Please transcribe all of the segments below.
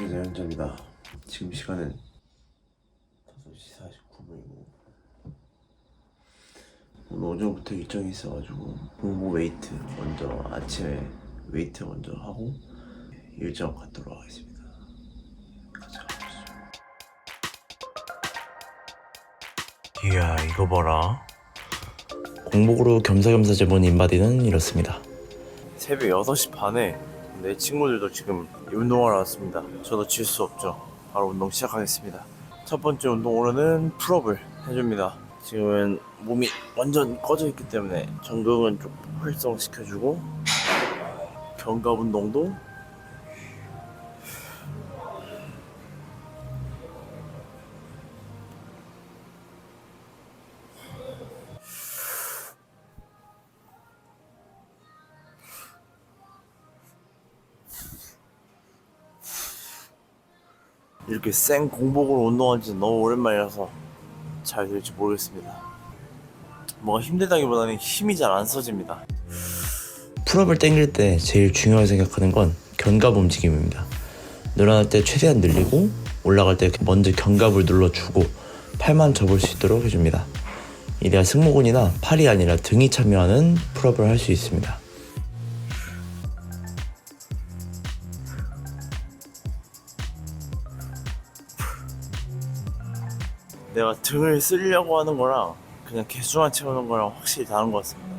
반갑습니다 현자입니다. 지금 시간은 5시 49분이고. 오늘 오전부터 일정이 있어가지고 공보 웨이트 먼저 아침에 웨이트 먼저 하고 일정 갖도록 하겠습니다. 가보시죠. 이야 이거 봐라. 공복으로 겸사겸사 재본 인바디는 이렇습니다. 새벽 6시 반에 내 친구들도 지금 운동하러 왔습니다. 저도 질 수 없죠. 바로 운동 시작하겠습니다. 첫 번째 운동으로는 풀업을 해줍니다. 지금은 몸이 완전 꺼져 있기 때문에 전극은 좀 활성시켜주고 견갑 운동도 이렇게 생 공복으로 운동한 지 너무 오랜만이라서 잘 될지 모르겠습니다. 뭔가 힘들다기보다는 힘이 잘 안 써집니다. 풀업을 당길 때 제일 중요하게 생각하는 건 견갑 움직임입니다 늘어날 때 최대한 늘리고 올라갈 때 먼저 견갑을 눌러주고 팔만 접을 수 있도록 해줍니다 이래야 승모근이나 팔이 아니라 등이 참여하는 풀업을 할 수 있습니다 내가 등을 쓰려고 하는 거랑 그냥 개수만 채우는 거랑 확실히 다른 것 같습니다.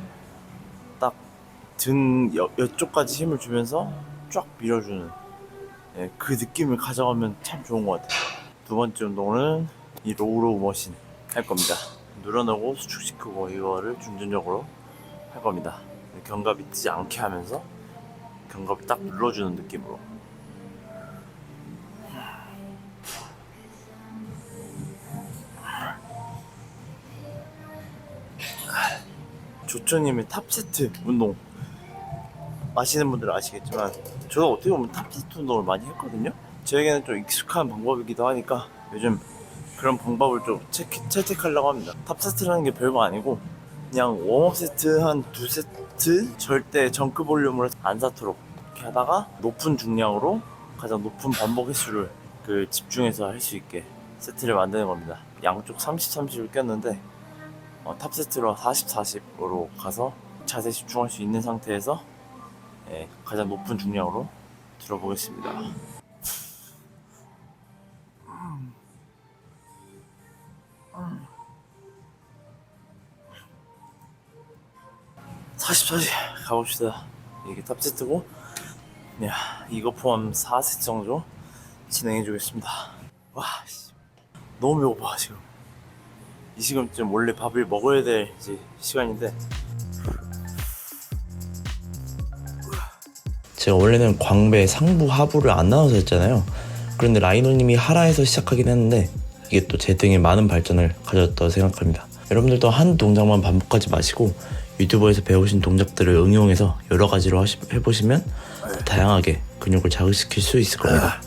딱등 옆쪽까지 힘을 주면서 쫙 밀어주는 예, 그 느낌을 가져가면 참 좋은 것 같아요. 두 번째 운동은 이 로우로우 머신 할 겁니다. 늘어나고 수축시키고 이거를 중전적으로 할 겁니다. 견갑이 뜨지 않게 하면서 견갑을 딱 눌러주는 느낌으로 조초님의 탑세트 운동. 아시는 분들은 아시겠지만 저도 어떻게 보면 탑세트 운동을 많이 했거든요. 저에게는 좀 익숙한 방법이기도 하니까 요즘 그런 방법을 좀 채택, 채택하려고 합니다. 탑세트라는 게 별거 아니고 그냥 웜업 세트 한 두 세트 절대 정크 볼륨으로 안 닿도록 이렇게 하다가 높은 중량으로 가장 높은 반복 횟수를 그 집중해서 할 수 있게 세트를 만드는 겁니다. 양쪽 30, 30을 꼈는데 어, 탑 세트로 40, 40으로 가서 자세 집중할 수 있는 상태에서 예, 가장 높은 중량으로 들어보겠습니다. 사십 40 가봅시다. 이게 탑 세트고, 야 이거 포함 4세트 정도 진행해 주겠습니다. 와, 씨, 너무 배고파 지금. 이 시간쯤 원래 밥을 먹어야 될 이제 시간인데. 제가 원래는 광배 상부 하부를 안 나눠서 했잖아요. 그런데 라이노님이 하라에서 시작하긴 했는데 이게 또 제 등에 많은 발전을 가졌다고 생각합니다. 여러분들도 한 동작만 반복하지 마시고 유튜버에서 배우신 동작들을 응용해서 여러 가지로 하시, 해보시면 더 다양하게 근육을 자극시킬 수 있을 겁니다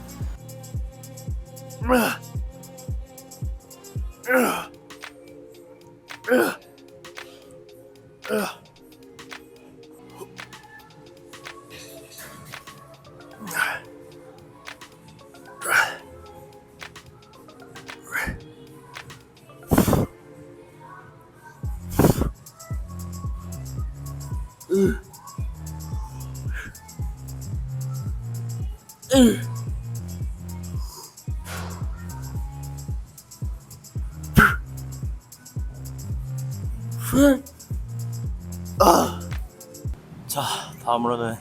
다음으로는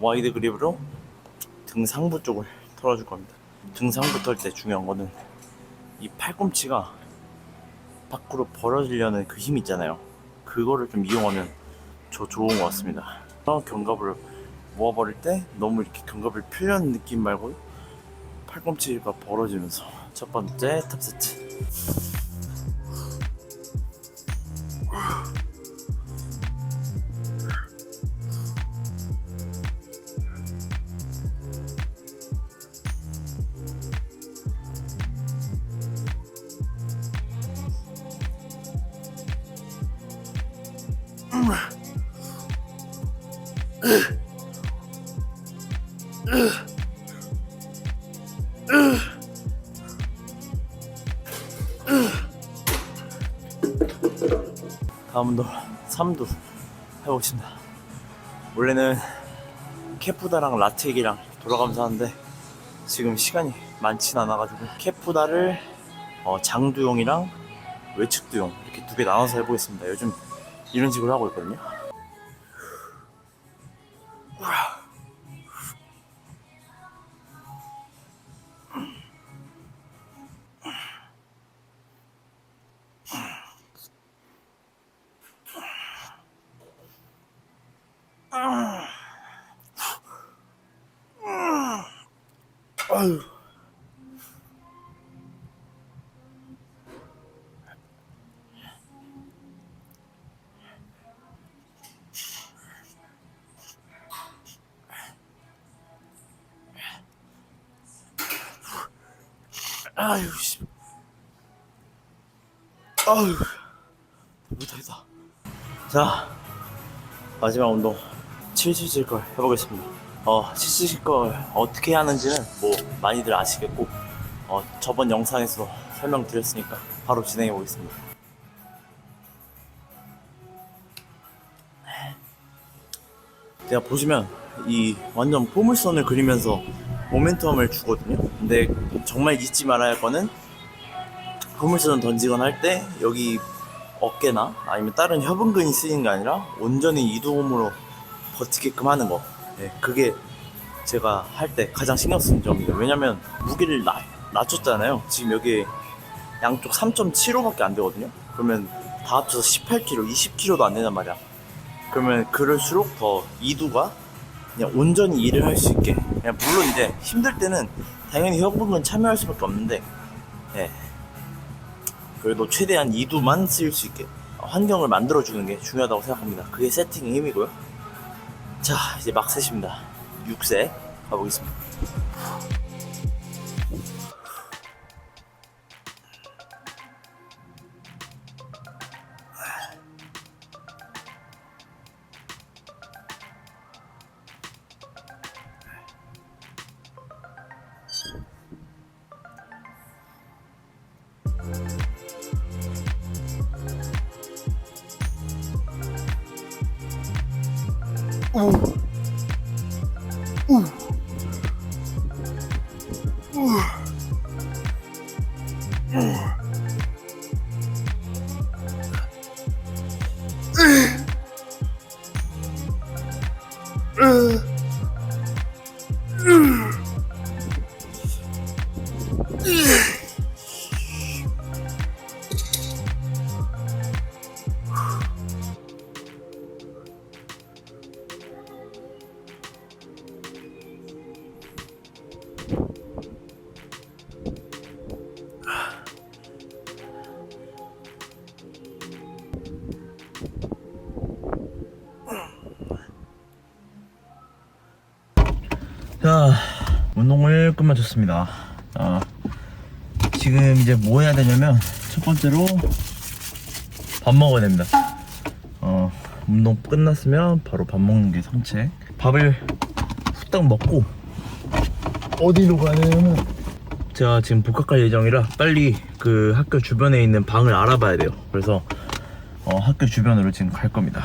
와이드 그립으로 등 상부 쪽을 털어줄 겁니다. 등 상부 털 때 중요한 거는 이 팔꿈치가 밖으로 벌어지려는 그 힘 있잖아요. 그거를 좀 이용하면 저 좋은 것 같습니다. 견갑을 모아버릴 때 너무 이렇게 견갑을 펴려는 느낌 말고 팔꿈치가 벌어지면서 첫 번째 탑 세트. 3두 해보겠습니다. 원래는 캐푸다랑 라텍이랑 돌아가면서 하는데 지금 시간이 많진 않아가지고 캐푸다를 어, 장두용이랑 외측두용 이렇게 두 개 나눠서 해보겠습니다. 요즘 이런 식으로 하고 있거든요. 아유 씨. 아유. 못하겠다. 자 마지막 운동 777걸 해보겠습니다. 어 777걸 어떻게 하는지는 뭐 많이들 아시겠고 어 저번 영상에서 설명드렸으니까 바로 진행해 보겠습니다. 내가 보시면 이 완전 포물선을 그리면서 모멘텀을 주거든요. 근데 정말 잊지 말아야 할 거는 포물선을 던지거나 할때 여기 어깨나 아니면 다른 협응근이 쓰이는 게 아니라 온전히 이두음으로 버티게끔 하는 거. 네, 그게 제가 할 때 가장 신경 쓰는 점이에요. 왜냐면 무게를 낮, 낮췄잖아요. 지금 여기 양쪽 3.75밖에 안 되거든요. 그러면 다 합쳐서 18kg, 20kg도 안 된단 말이야. 그러면 그럴수록 더 이두가 그냥 온전히 일을 할 수 있게. 물론 이제 힘들 때는 당연히 협응근 참여할 수밖에 없는데, 예. 그래도 최대한 이두만 쓰일 수 있게 환경을 만들어주는 게 중요하다고 생각합니다. 그게 세팅의 힘이고요. 자, 이제 막 셋입니다. 6세 가보겠습니다. 운동을 끝마쳤습니다. 자, 지금 이제 뭐 해야 되냐면, 첫 번째로 밥 먹어야 됩니다. 어, 운동 끝났으면 바로 밥 먹는 게 성책. 밥을 후딱 먹고, 어디로 가야 되냐면, 제가 지금 복학할 예정이라 빨리 그 학교 주변에 있는 방을 알아봐야 돼요. 그래서, 어, 학교 주변으로 지금 갈 겁니다.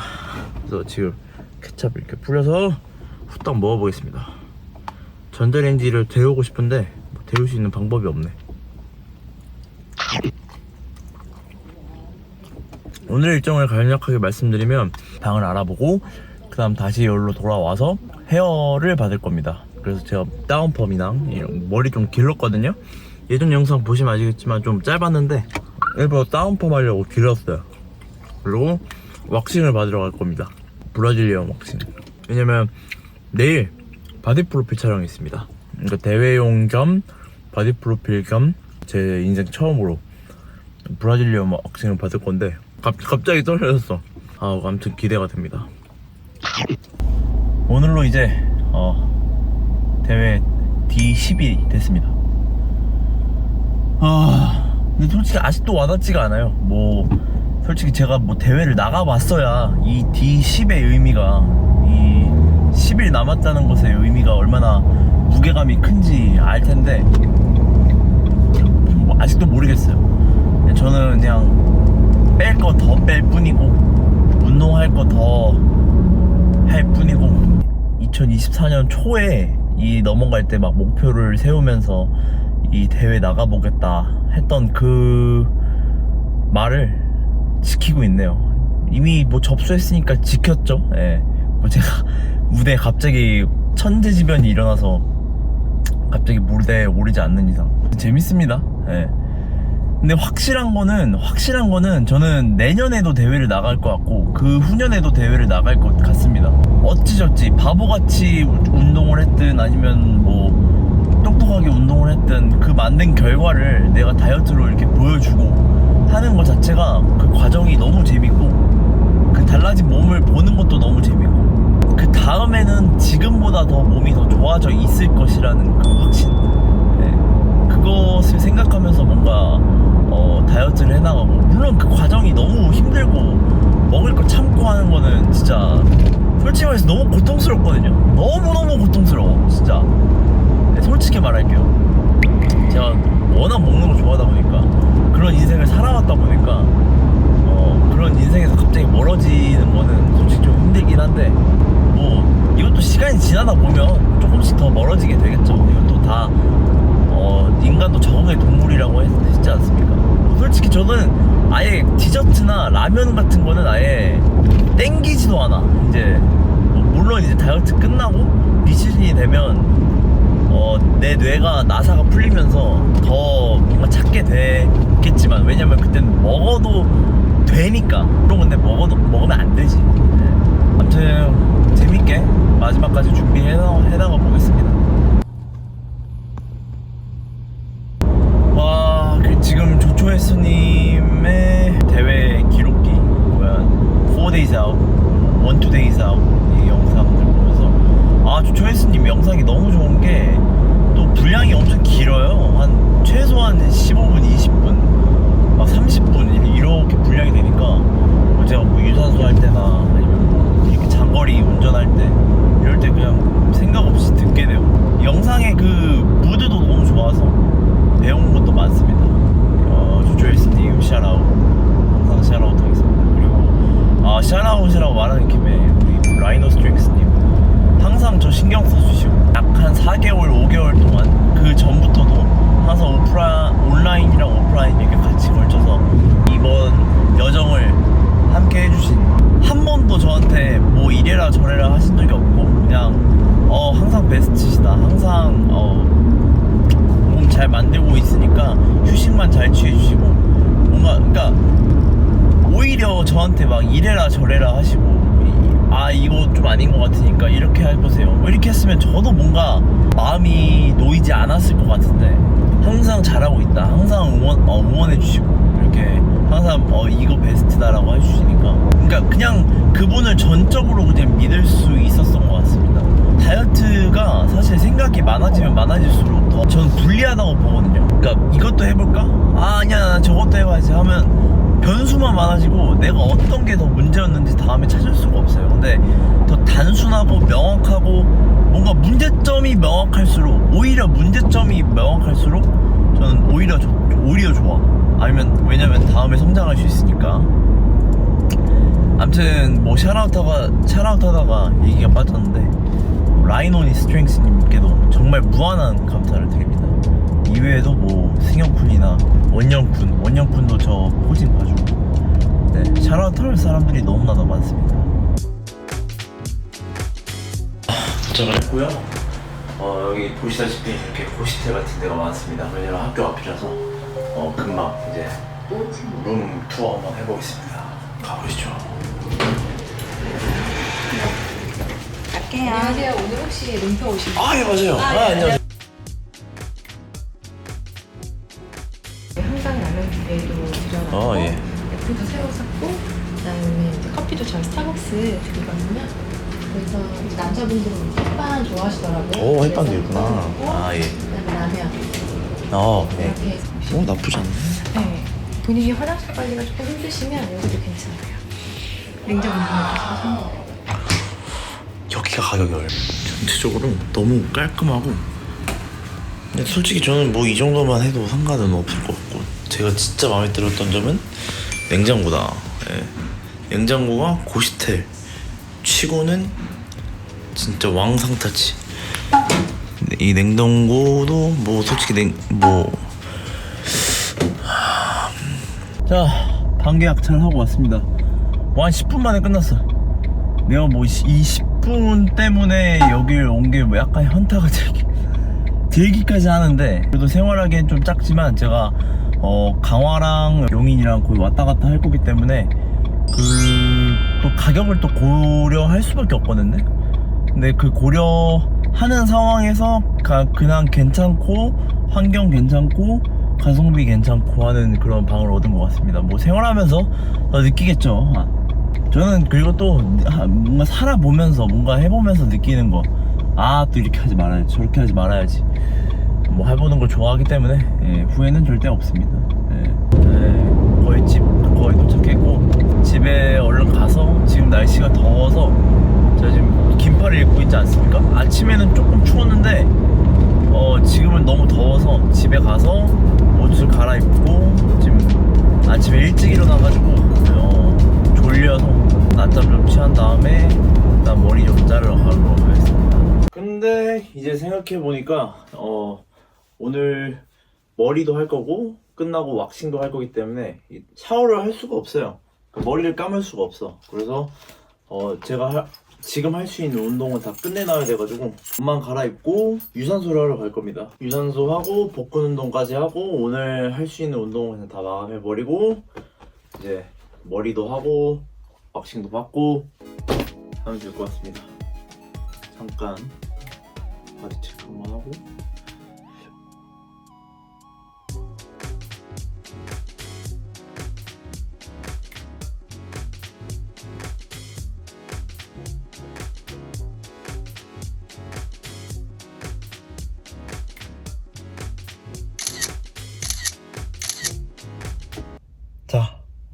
그래서 지금 케찹 이렇게 뿌려서 후딱 먹어보겠습니다. 전자레인지를 데우고 싶은데 뭐 데울 수 있는 방법이 없네. 오늘 일정을 간략하게 말씀드리면 방을 알아보고 그 다음 다시 여기로 돌아와서 헤어를 받을 겁니다. 그래서 제가 다운펌이랑 머리 좀 길렀거든요. 예전 영상 보시면 아시겠지만 좀 짧았는데 일부러 다운펌 하려고 길렀어요. 그리고 왁싱을 받으러 갈 겁니다. 브라질리언 왁싱. 왜냐면 내일 바디 프로필 촬영이 있습니다. 그러니까 대회용 겸 바디 프로필 겸 제 인생 처음으로 브라질리언 왁싱을 받을 건데 갑, 갑자기 떨려졌어. 아, 아무튼 기대가 됩니다. 오늘로 이제 어, 대회 D10이 됐습니다. 아, 근데 솔직히 아직도 와닿지가 않아요. 뭐 솔직히 제가 뭐 대회를 나가봤어야 이 D10의 의미가 이 10일 남았다는 것의 의미가 얼마나 무게감이 큰지 알 텐데 뭐 아직도 모르겠어요. 저는 그냥 뺄 거 더 뺄 뿐이고 운동할 거 더 할 뿐이고 2024년 초에 이 넘어갈 때 막 목표를 세우면서 이 대회 나가보겠다 했던 그 말을 지키고 있네요. 이미 뭐 접수했으니까 지켰죠. 예. 뭐 제가 무대에 갑자기 천재지변이 일어나서 갑자기 무대에 오르지 않는 이상 재밌습니다. 예. 근데 확실한 거는 확실한 거는 저는 내년에도 대회를 나갈 것 같고 그 후년에도 대회를 나갈 것 같습니다. 어찌저찌 바보같이 운동을 했든 아니면 뭐 똑똑하게 운동을 했든 그 만든 결과를 내가 다이어트로 이렇게 보여주고 하는 것 자체가 그 과정이 너무 재밌고 그 달라진 몸을 보는 것도 너무 재밌고 그 다음에는 지금보다 더 몸이 더 좋아져 있을 것이라는 그 확신. 네. 그것을 생각하면서 뭔가 어, 다이어트를 해나가고 물론 그 과정이 너무 힘들고 먹을 거 참고 하는 거는 진짜 솔직히 말해서 너무 고통스럽거든요. 너무너무 고통스러워 진짜. 네, 솔직히 말할게요. 제가 워낙 먹는 거 좋아하다 보니까 그런 인생을 살아왔다 보니까 어, 그런 인생에서 갑자기 멀어지는 거는 솔직히 좀 힘들긴 한데 뭐 이것도 시간이 지나다 보면 조금씩 더 멀어지게 되겠죠 이것도 다 어, 인간도 적응의 동물이라고 했, 했지 않습니까? 솔직히 저는 아예 디저트나 라면 같은 거는 아예 땡기지도 않아. 이제 뭐 물론 이제 다이어트 끝나고 비시즌이 되면 어, 내 뇌가 나사가 풀리면서 더 뭔가 찾게 되겠지만 왜냐면 그때는 먹어도 되니까. 그런 건데 먹어도 먹으면 안 되지. 네. 아무튼 재밌게 마지막까지 준비해 나가 보겠습니다. 와, 그 지금 조초혜수님의 대회 기록기 뭐야, 4days out, 1, 2days out 이 영상들 보면서 아 조초혜수님 영상이 너무 좋은 게 또 분량이 엄청 길어요. 한 최소한 15분, 20분, 막 30분 이렇게 분량이 되니까 뭐 제가 뭐 유산소 할 때나 이렇게 장거리 운전할 때 이럴 때 그냥 생각 없이 듣게 되고 영상의 그 무드도 너무 좋아서 배운 것도 많습니다. 어, 조조일스님 샤라웃 항상 샤라웃 하겠습니다. 그리고 아 샤라웃이라고 말하는 김에 우리 라이노 스트릭스님 항상 저 신경 써주시고 약 한 4개월, 5개월 동안 그 전부터도 항상 오프라 온라인이랑 오프라인 이렇게 같이 걸쳐서 이번 여정을 함께 해주신 한 번도 저한테 뭐 이래라 저래라 하신 적이 없고 그냥 어 항상 베스트시다. 항상 어몸 잘 만들고 있으니까 휴식만 잘 취해주시고 뭔가 그러니까 오히려 저한테 막 이래라 저래라 하시고 이- 아 이거 좀 아닌 것 같으니까 이렇게 해보세요. 뭐 이렇게 했으면 저도 뭔가 마음이 놓이지 않았을 것 같은데 항상 잘하고 있다. 항상 응원, 어, 응원해주시고 이렇게 항상 어 이거 베스트다라고 해주시니까 그러니까 그냥 그분을 전적으로 그냥 믿을 수 있었던 것 같습니다 다이어트가 사실 생각이 많아지면 많아질수록 더 저는 불리하다고 보거든요 그러니까 이것도 해볼까? 아 아니야 나 저것도 해봐야지 하면 변수만 많아지고 내가 어떤 게 더 문제였는지 다음에 찾을 수가 없어요. 근데 더 단순하고 명확하고 뭔가 문제점이 명확할수록 오히려 문제점이 명확할수록 저는 오히려 좋- 오히려 좋아. 아니면 왜냐면 다음에 성장할 수 있으니까. 아무튼 뭐 샤라웃하가 샤라웃하다가 얘기가 빠졌는데 라이노니 스트렝스님께도 정말 무한한 감사를 드립니다. 이외에도 뭐 승영쿤이나 원영쿤, 원영쿤도 저 포징 봐주고 네, 할 사람들이 너무나도 많습니다. 도착을 했고요. 어, 여기 보시다시피 이렇게 고시텔 같은 데가 많습니다. 왜냐면 학교 앞이라서 어, 금방 이제 룸 투어 한번 해보겠습니다. 가보시죠. 갈게요. 안녕하세요. 오늘 혹시 룸표 오신 분? 아, 예, 맞아요. 아, 아, 예, 안녕하세요. 한강 라면 두 개도 드려놨고 어, 예. 애플도 새로 샀고 그다음에 이제 커피도 저 스타벅스 드리거든요. 그래서 남자분들은 햇반 좋아하시더라고요. 오, 햇반도 그래서 있구나. 아, 예. 그다음에 라면 어, 네. 이렇게 해서 오, 나쁘지 않네. 네. 본인이 화장실 관리가 조금 힘드시면 여기도 괜찮아요. 사신 거예요. 여기가 가격이 얼마? 전체적으로 너무 깔끔하고 근데 솔직히 저는 뭐 이 정도만 해도 상관은 없을 것 같고 제가 진짜 마음에 들었던 점은 냉장고다 예. 냉장고가 고시텔 치고는 진짜 왕상타치. 이 냉동고도 뭐 솔직히 냉뭐. 자 반개약찬 하고 왔습니다. 뭐 한 10분 만에 끝났어. 내가 뭐 이 10분 때문에 여길 온 게 뭐 약간 현타가 들기 들기까지 하는데 그래도 생활하기엔 좀 작지만 제가 어 강화랑 용인이랑 거의 왔다 갔다 할 거기 때문에 그또 가격을 또 고려할 수밖에 없거든요. 근데 그 고려하는 상황에서 가, 그냥 괜찮고 환경 괜찮고 가성비 괜찮고 하는 그런 방을 얻은 것 같습니다. 뭐 생활하면서 더 느끼겠죠. 아, 저는 그리고 또 아, 뭔가 살아보면서 뭔가 해보면서 느끼는 거. 아 또 이렇게 하지 말아야지 저렇게 하지 말아야지. 뭐 해보는 걸 좋아하기 때문에 예, 후회는 절대 없습니다. 예. 예, 거의 집 거의 도착했고 집에 얼른 가서 지금 날씨가 더워서 제가 지금 긴팔을 입고 있지 않습니까? 아침에는 조금 추웠는데 어, 지금은 너무 더워서 집에 가서 옷을 갈아입고 지금 아침에 일찍 일어나가지고 어, 졸려서 낮잠 좀 취한 다음에 일단 머리 좀 자르러 가러 가겠습니다. 근데 이제 생각해 보니까 어, 오늘 머리도 할 거고 끝나고 왁싱도 할 거기 때문에 이 샤워를 할 수가 없어요. 그 머리를 감을 수가 없어. 그래서 어, 제가 할- 지금 할 수 있는 운동은 다 끝내놔야 돼가지고 옷만 갈아입고 유산소를 하러 갈 겁니다. 유산소 하고 복근 운동까지 하고 오늘 할 수 있는 운동은 그냥 다 마감해 버리고 이제 머리도 하고 왁싱도 받고 하면 될 것 같습니다. 잠깐 바디 체크 한번 하고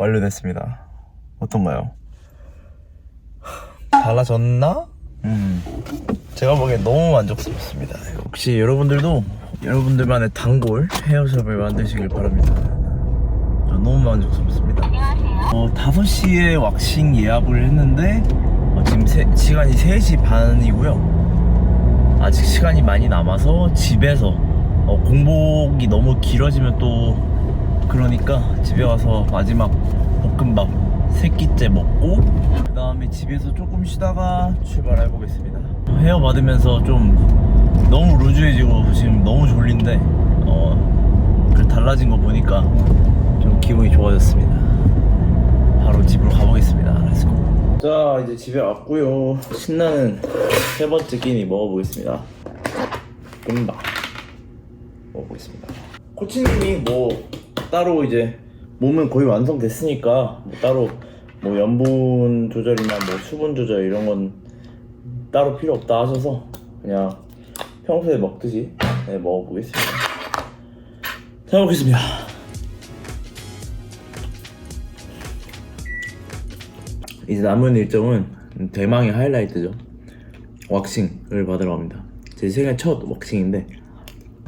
완료됐습니다. 어떤가요? 달라졌나? 음 제가 보기엔 너무 만족스럽습니다. 혹시 여러분들도 여러분들만의 단골 헤어샵을 만드시길 바랍니다. 저 너무 만족스럽습니다. 어, 5시에 왁싱 예약을 했는데 어, 지금 세- 시간이 3시 반이고요. 아직 시간이 많이 남아서 집에서 어, 공복이 너무 길어지면 또 그러니까 집에 가서 마지막 볶음밥 세 끼째 먹고 그 다음에 집에서 조금 쉬다가 출발해 보겠습니다. 헤어 받으면서 좀 너무 루즈해지고 지금 너무 졸린데 어, 그 달라진 거 보니까 좀 기분이 좋아졌습니다. 바로 집으로 가보겠습니다. 렛츠고. 자 이제 집에 왔고요. 신나는 세 번째 끼니 먹어보겠습니다. 볶음밥 먹어보겠습니다. 코치님이 뭐 따로 이제 몸은 거의 완성됐으니까 뭐 따로 뭐盐분 조절이나 뭐 수분 조절 이런 건 따로 필요 없다 하셔서 그냥 평소에 먹듯이 네, 먹어보겠습니다. 잘 먹겠습니다. 이제 남은 일정은 대망의 하이라이트죠. 왁싱을 받으러 갑니다. 제 생애 첫 왁싱인데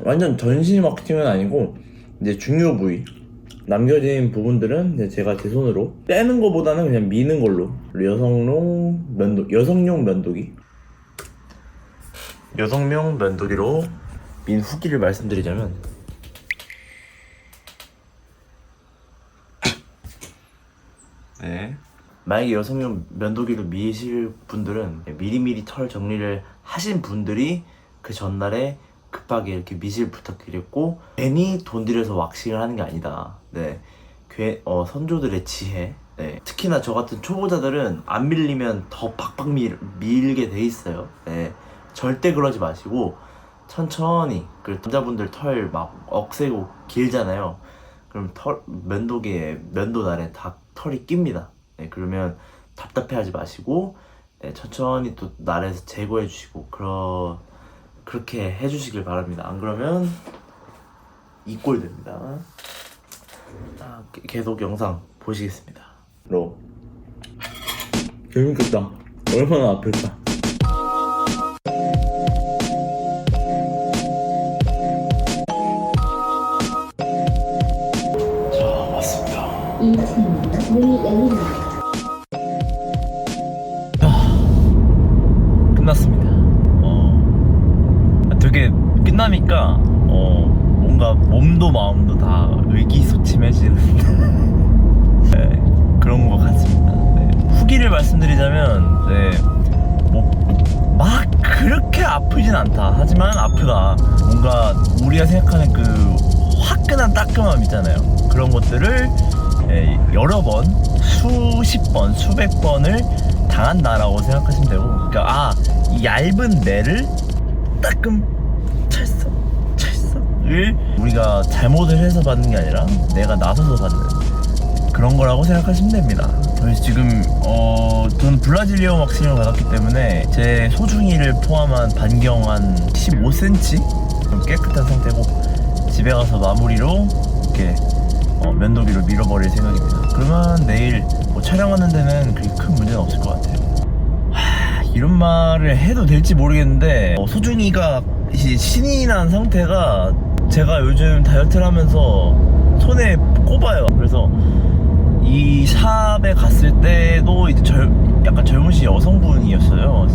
완전 전신 왁싱은 아니고 이제 중요 부위 남겨진 부분들은 제가 제 손으로 빼는 것보다는 그냥 미는 걸로. 여성용 면도 여성용 면도기. 여성용 면도기로 민 후기를 말씀드리자면. 네. 만약에 여성용 면도기로 미실 분들은 미리미리 털 정리를 하신 분들이 그 전날에 급하게 이렇게 미실 부탁드렸고 괜히 돈 들여서 왁싱을 하는 게 아니다. 네, 괴, 어, 선조들의 지혜. 네. 특히나 저 같은 초보자들은 안 밀리면 더 팍팍 밀, 밀게 돼 있어요. 네, 절대 그러지 마시고 천천히 그 남자분들 털 막 억세고 길잖아요. 그럼 털 면도기에 면도 날에 다 털이 낍니다. 네, 그러면 답답해하지 마시고 네, 천천히 또 날에서 제거해 주시고 그러 그렇게 해주시길 바랍니다. 안 그러면 이꼴 됩니다. 아, 게- 계속 영상 보시겠습니다. 로 재밌겠다. 얼마나 아플까? 수백 번을 당한다라고 생각하시면 되고, 그러니까 아, 이 얇은 뇌를 따끔 찰싹 찰싹을 우리가 잘못을 해서 받는 게 아니라 내가 나서서 받는 그런 거라고 생각하시면 됩니다. 그래서 지금 어 저는 블라질리오 막심을 받았기 때문에 제 소중이를 포함한 반경 한 15cm 좀 깨끗한 상태고 집에 가서 마무리로 이렇게 어, 면도기로 밀어버릴 생각입니다. 그러면 내일 뭐 촬영하는 데는 그렇게 큰 문제는 없을 것 같아요. 하, 이런 말을 해도 될지 모르겠는데 어, 소중이가 신이 난 상태가 제가 요즘 다이어트를 하면서 손에 꼽아요. 그래서 이 샵에 갔을 때도 이제 젊, 약간 젊으신 여성분이었어요.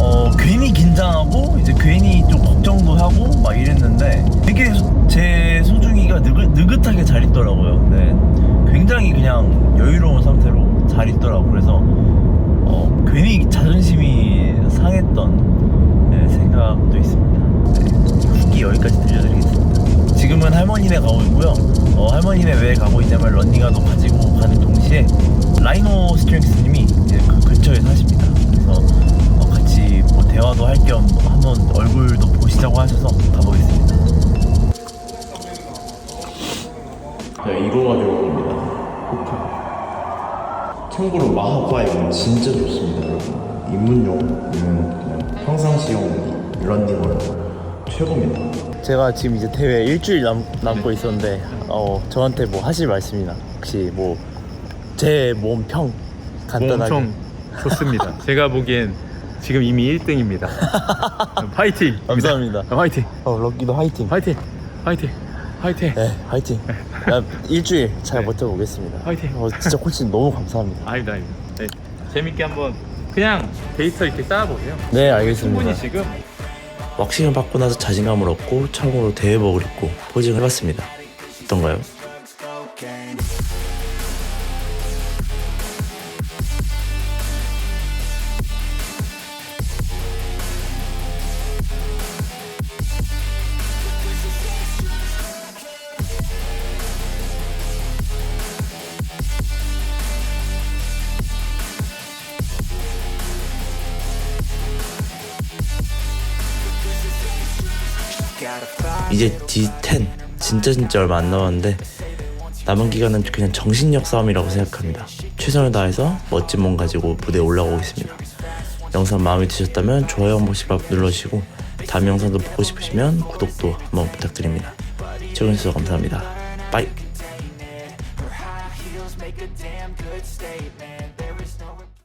어, 괜히 긴장하고 이제 괜히 좀 걱정도 하고 막 이랬는데 되게 소- 제 소중이가 느긋, 느긋하게 잘 있더라고요. 네. 굉장히 그냥 여유로운 상태로 잘 있더라고. 그래서 어, 괜히 자존심이 상했던 네, 생각도 있습니다. 네, 후기 여기까지 들려드리겠습니다. 지금은 할머니네 가고 있고요. 어, 할머니네 왜 가고 있냐면 런닝화도 가지고 가는 동시에 라이노 스트렝스님이 이제 그 근처에 사십니다. 그래서 어, 같이 뭐 대화도 할 겸 한번 얼굴도 보시자고 하셔서 가보겠습니다. 네, 이거 가지고 옵니다. 참고로 마하파이브는 진짜 좋습니다, 여러분. 입문용, 그냥 평상시용 런닝원 최고입니다. 제가 지금 이제 대회 일주일 남, 남고 있었는데 어, 저한테 뭐 하실 말씀이나 혹시 뭐 제 몸평 간단하게 엄청 좋습니다. 제가 보기엔 지금 이미 1등입니다. 파이팅! 감사합니다. 파이팅! 어, 럭키도 화이팅. 파이팅! 파이팅! 파이팅! 네, 화이팅. 나 일주일 잘 네. 버텨보겠습니다. 화이팅. 어, 진짜 코치님 너무 감사합니다. 아닙니다, 아닙니다. 네. 재밌게 한번 그냥 데이터 이렇게 쌓아보세요. 네, 알겠습니다. 충분히 지금 왁싱을 받고 나서 자신감을 얻고 처음으로 대회복을 입고 포징을 해봤습니다. 어떤가요? 이제 D10 진짜 진짜 얼마 안 남았는데 남은 기간은 그냥 정신력 싸움이라고 생각합니다. 최선을 다해서 멋진 몸 가지고 무대에 올라오겠습니다. 영상 마음에 드셨다면 좋아요 한 번씩 눌러주시고 다음 영상도 보고 싶으시면 구독도 한번 부탁드립니다. 시청해주셔서 감사합니다. 빠이.